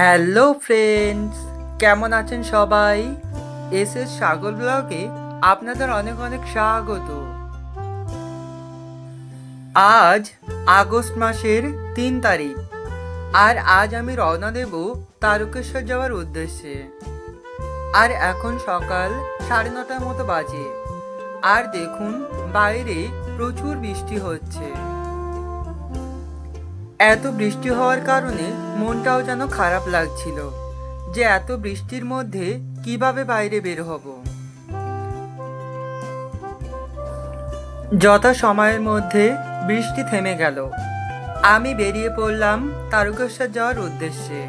Hello friends, কেমন আছেন সবাই? এস এস সাগর ব্লগে আপনাদের অনেক অনেক স্বাগত। আজ আগস্ট মাসের তিন তারিখ, আর আজ আমি রওনা দেব তারকেশ্বর যাওয়ার উদ্দেশ্যে। আর এখন সকাল সাড়ে নটার মতো বাজে, আর দেখুন বাইরে প্রচুর বৃষ্টি হচ্ছে। এত বৃষ্টি হওয়ার কারণে মনটাও যেন খারাপ লাগছিল যে এত বৃষ্টির মধ্যে কীভাবে বাইরে বের হব। যথা সময়ের মধ্যে বৃষ্টি থেমে গেল, আমি বেরিয়ে পড়লাম তারকেশ্বর যাওয়ার উদ্দেশ্যে।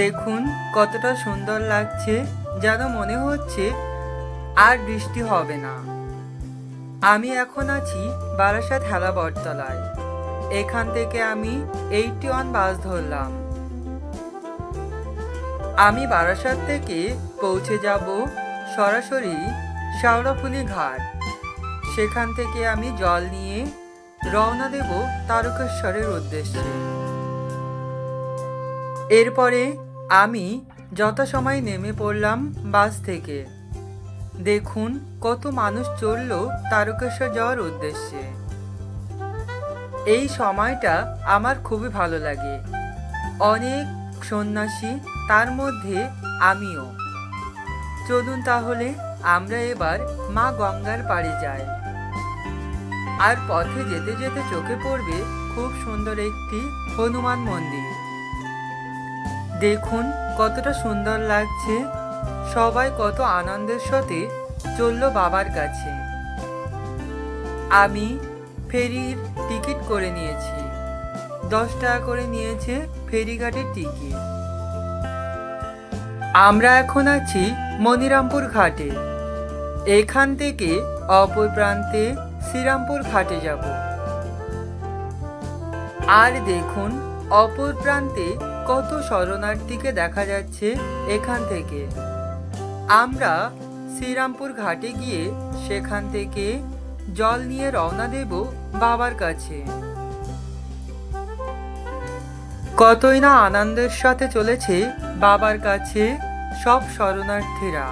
দেখুন কতটা সুন্দর লাগছে, যেন মনে হচ্ছে আর বৃষ্টি হবে না। আমি এখন আছি বারাসাত হেলা বটতলায় এখান থেকে আমি এইটি ওয়ান বাস ধরলাম। আমি বারাসাত থেকে পৌঁছে যাব সরাসরি শাওড়াফুলি ঘাট। সেখান থেকে আমি জল নিয়ে রওনা দেব তারকেশ্বরের উদ্দেশ্যে। এরপরে আমি যথাসময় নেমে পড়লাম বাস থেকে। দেখুন কত মানুষ চলল তারকেশ্বর যাওয়ার উদ্দেশ্যে। এই সময়টা আমার খুবই ভালো লাগে। অনেক সন্ন্যাসী তার মধ্যে আমিও। চলুন তাহলে আমরা এবার মা গঙ্গার পাড়ে যাই। আর পথে যেতে যেতে চোখে পড়বে খুব সুন্দর একটি হনুমান মন্দির। দেখুন কতটা সুন্দর লাগছে। সবাই কত আনন্দের সাথে চলল বাবার কাছে। আমি ফেরির টিকিট করে নিয়েছি। দশ টাকা করে নিয়েছে ফেরিঘাটের টিকিট। আমরা এখন আছি মনিরামপুর ঘাটে। এখান থেকে অপর প্রান্তে শ্রীরামপুর ঘাটে যাব। আর দেখুন, অপর প্রান্তে কত শরণার্থীকে দেখা যাচ্ছে এখান থেকে। আমরা শ্রীরামপুর ঘাটে গিয়ে সেখান থেকে জল নিয়ে রওনা দেব বাবার কাছে। কতই না আনন্দের সাথে চলেছে বাবার কাছে সব শরণার্থীরা।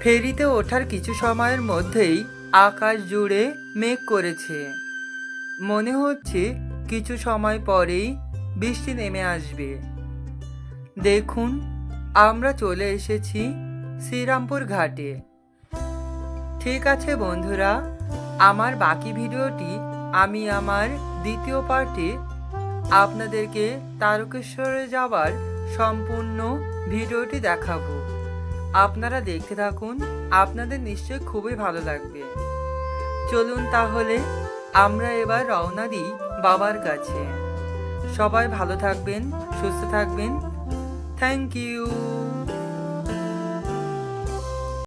ফেরিতে ওঠার কিছু সময়ের মধ্যেই আকাশ জুড়ে মেঘ করেছে। মনে হচ্ছে কিছু সময় পরেই বৃষ্টি নেমে আসবে। দেখুন, আমরা চলে এসেছি শ্রীরামপুর ঘাটে। ঠিক আছে, বন্ধুরা। আমার বাকি ভিডিওটি আমি আমার দ্বিতীয় পার্টে আপনাদেরকে তারকেশ্বরে যাওয়ার সম্পূর্ণ ভিডিওটি দেখাবো। আপনারা দেখতে থাকুন, আপনাদের নিশ্চয়ই খুবই ভালো লাগবে। চলুন তাহলে, আমরা এবার রওনা দিই বাবার কাছে। সবাই ভালো থাকবেন, সুস্থ থাকবেন। Thank you.